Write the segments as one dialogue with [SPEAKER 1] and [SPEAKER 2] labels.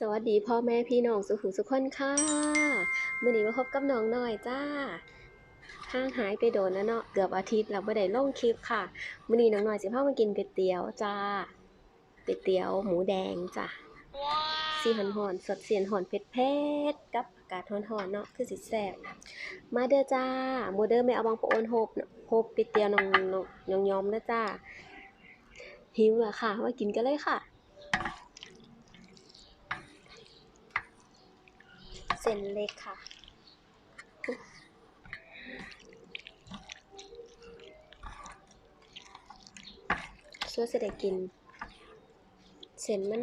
[SPEAKER 1] สวัสดีพ่อแม่พี่น้องสุขุสุขคนค่ะมื่อนี้มาพบกับน้องหน่อยจ้าห่างหายไปโดนนะเนาะเกือบอาทิตย์เราไม่ได้ลงคลิปค่ะมื่อนี้น้องหน่อยสิพามากินก๋วยเตี๋ยวจ้าก๋วยเตี๋ยวหมูแดงจ้ะสีหอนหอนสดเสียนหอนเผ็ดเผ็ดกับอากาศหอนหอนเนาะคือสิแซ่บมาเด้อจ้าโมเดอร์แม่เอาบางปะโอนโฮบโฮบก๋วยเตี๋ยวน้องน้องน้องยอมนะจ้าหิวละค่ะมากินกันเลยค่ะ เส้นเล็กค่ะช่วยเสได็กิน เส้นมัน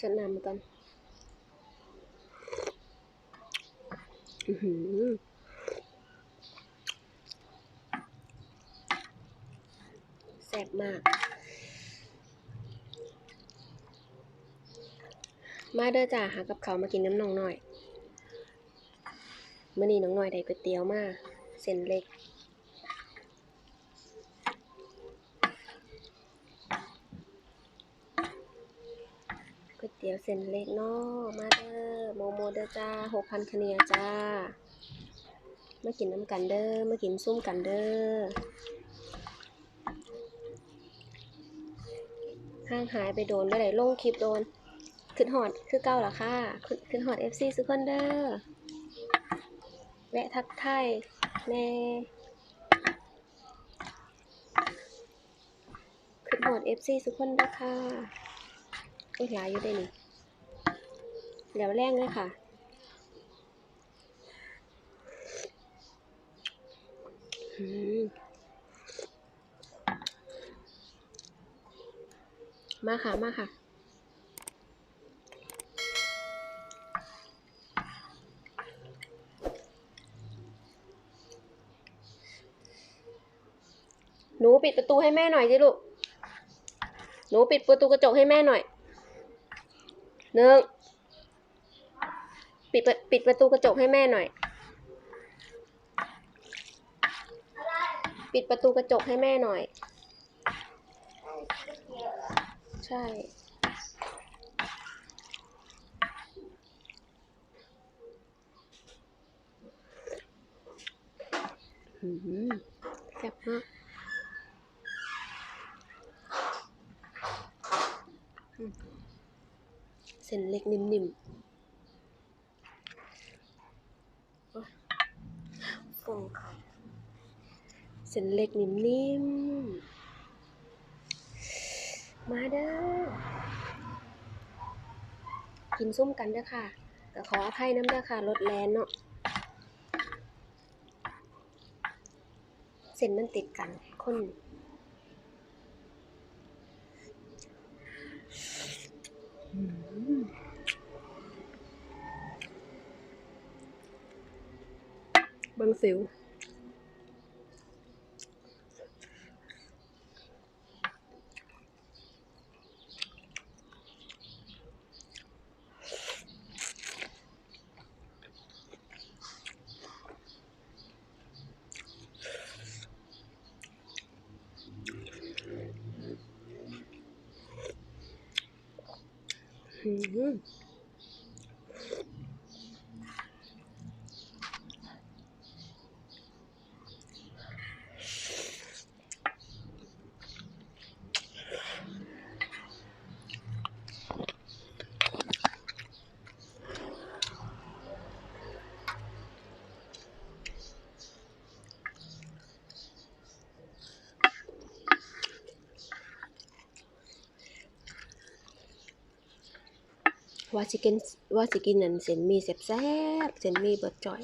[SPEAKER 1] สนน้ำกันอือหือ แซ่บมาก มาเด้อจ้าหากับเขามากินน้ำน้องหน่อยเมื่อนี้น้องหน่อยได้ก๋วยเตี๋ยวมาเส้นเล็ก ก๋วยเตี๋ยวเส้นเล็กเนาะมาเด้อโมโมเด้อจ้าหกพันคะเนียจ้ามากินน้ำกันเด้อมากินซุ่มกันเด้อห่างหายไปโดนได้ไหลงคลิปโดน ขึ้นหอดคือเก้าหรอค่ะขึ้นขึ้นหอด FC ซุกคนเดอร์แวะทักทายแน่ขึ้นหอด FC ซุกคนเดอร์ค่ะอ้ยหลายอยู่ได้นี่เดี๋ยวแรงเลยค่ะอืมมาค่ะ มาค่ะ หนู ประตูให้แม่หน่อยสิลูก หนูปิดประตูกระจกให้แม่หน่อยหนึ่งปิดปิดประตูกระจกให้แม่หน่อย ปิดประตูกระจกให้แม่หน่อย ใช่หืมแซ่บมากอืม เส้นเล็กนิ่มๆโอ๊ยฟงค่ะเส้นเล็กนิ่มๆ มาเด้อ กินส้มกันเด้อค่ะก็ขออภัยน้ำเด้อค่ะรถแลนเนาะเส้นมันติดกันคนอืม เบังสิวอื ว่าสิกินว่าสิกินนั่นเส้นหมีแซ่บๆเส้นหมีเบิดจ่อย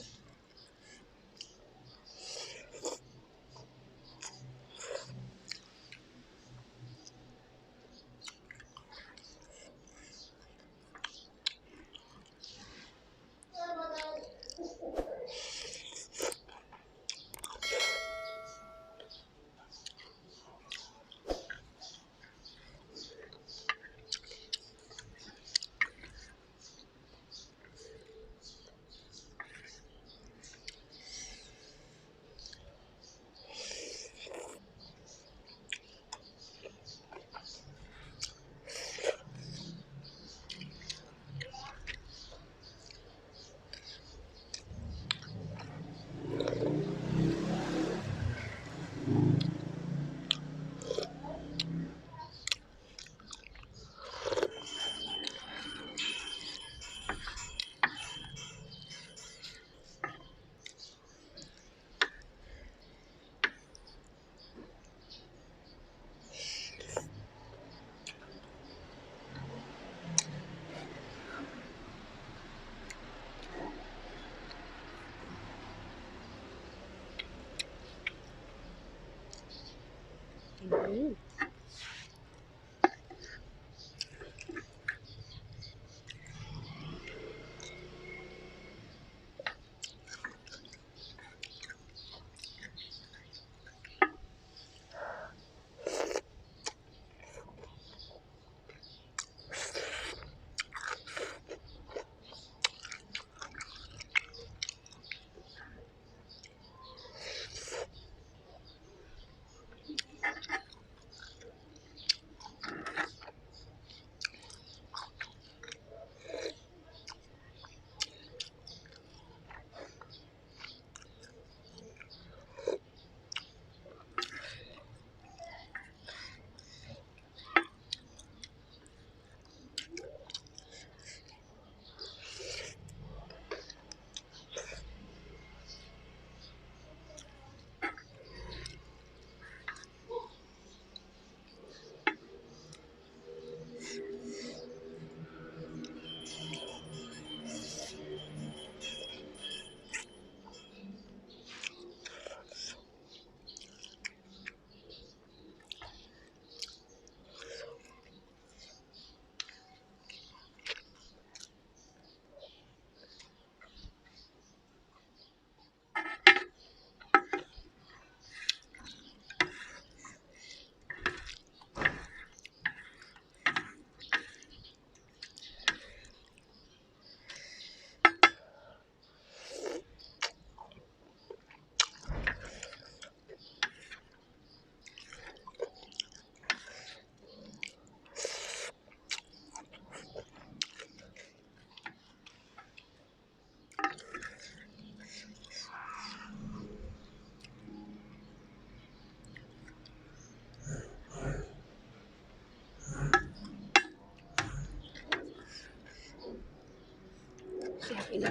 [SPEAKER 1] เ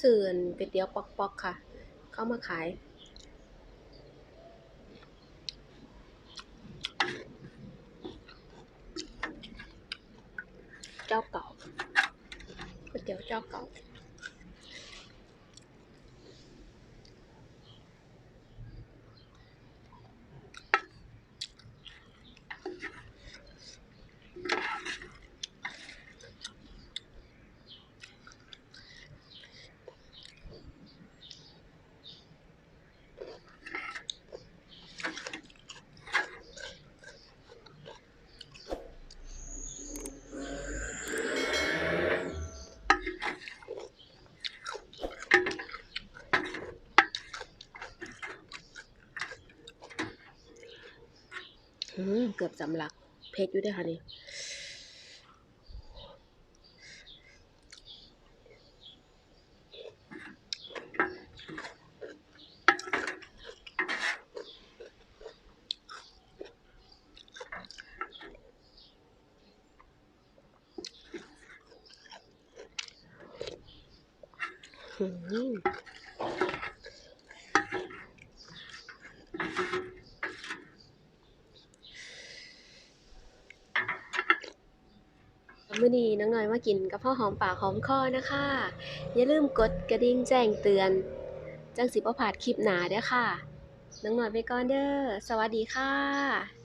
[SPEAKER 1] สื่อนก๋วยเตี๋ยวปอกๆค่ะ เข้ามาขายเจ้าเก่าก๋วยเตี๋ยวเจ้าเก่า เกือบสำลักเผ็ดอยู่ด้วยค่ะนี่อืมมื้อนี้น้องน้อยมา กินกับพ่อหอมปากหอมคอนะคะ อย่าลืมกดกระดิ่งแจ้งเตือน จังสิบ่พลาดคลิปหนาเด้อค่ะ น้องน้อยไปก่อนเด้อ สวัสดีค่ะ